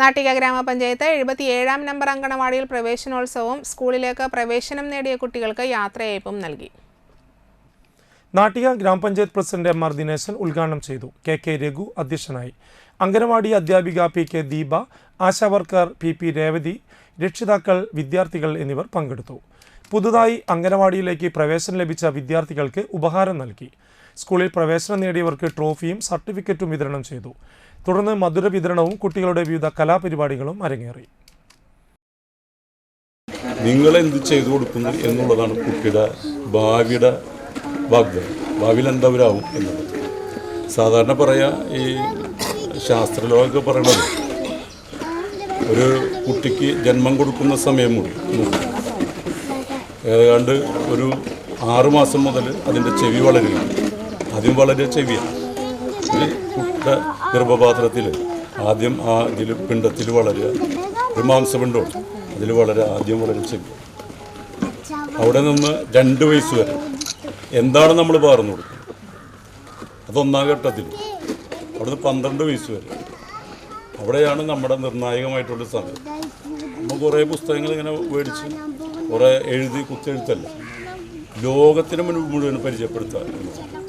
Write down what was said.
നാട്ടിക ഗ്രാമപഞ്ചായത്ത് എഴുപത്തിയേഴാം നമ്പർ അങ്കണവാടിയിൽ പ്രവേശനോത്സവവും സ്കൂളിലേക്ക് പ്രവേശനം നേടിയ കുട്ടികൾക്ക് യാത്രയയപ്പും നൽകി. നാട്ടിക ഗ്രാമപഞ്ചായത്ത് പ്രസിഡന്റ് എം ആർ ദിനേശൻ ഉദ്ഘാടനം ചെയ്തു. കെ കെ രഘു അധ്യക്ഷനായി. അംഗനവാടി അധ്യാപിക P K Deepa ASHA worker P P Revathi രക്ഷിതാക്കൾ വിദ്യാർത്ഥികൾ എന്നിവർ പങ്കെടുത്തു. പുതുതായി അംഗനവാടിയിലേക്ക് പ്രവേശനം ലഭിച്ച വിദ്യാർത്ഥികൾക്ക് ഉപഹാരം നൽകി. സ്കൂളിൽ പ്രവേശനം നേടിയവർക്ക് ട്രോഫിയും സർട്ടിഫിക്കറ്റും വിതരണം ചെയ്തു. തുടർന്ന് മധുര വിതരണവും കുട്ടികളുടെ വിവിധ കലാപരിപാടികളും അരങ്ങേറി. നിങ്ങൾ എന്ത് ചെയ്തു കൊടുക്കുന്നു എന്നുള്ളതാണ് കുട്ടിയുടെ ഭാവിയുടെ വാഗ്ദാനം. ഭാവിയിൽ എന്തവരാവും എന്നുള്ളത് സാധാരണ പറയാ ഈ ശാസ്ത്രലോകമൊക്കെ പറയണത്. ഒരു കുട്ടിക്ക് ജന്മം കൊടുക്കുന്ന സമയം മുതൽ ഏതാണ്ട് ഒരു ആറുമാസം മുതൽ അതിന്റെ ചെവി വളരുകയാണ്. ആദ്യം വളരെ ചെവിയാണ്. കുട്ട ഗർഭപാത്രത്തിൽ ആദ്യം ആ ഇതിൽ പിണ്ടത്തിൽ വളരുക. ഒരു മാംസപിണ്ടമുണ്ട്. അതിൽ വളരെ ആദ്യം വളരെ ചെവി. അവിടെ നിന്ന് രണ്ട് വയസ്സ് വരെ. എന്താണ് നമ്മൾ പകർന്നു കൊടുക്കുന്നത്? അതൊന്നാം ഘട്ടത്തിൽ. അവിടുന്ന് പന്ത്രണ്ട് വയസ്സ് വരെ. അവിടെയാണ് നമ്മുടെ നിർണായകമായിട്ടുള്ള സമയം. നമ്മൾ കുറേ പുസ്തകങ്ങൾ ഇങ്ങനെ മേടിച്ച് കുറേ എഴുതി കുത്തെഴുത്തല്ല ലോകത്തിന് മുൻപ് മുഴുവൻ പരിചയപ്പെടുത്തുക.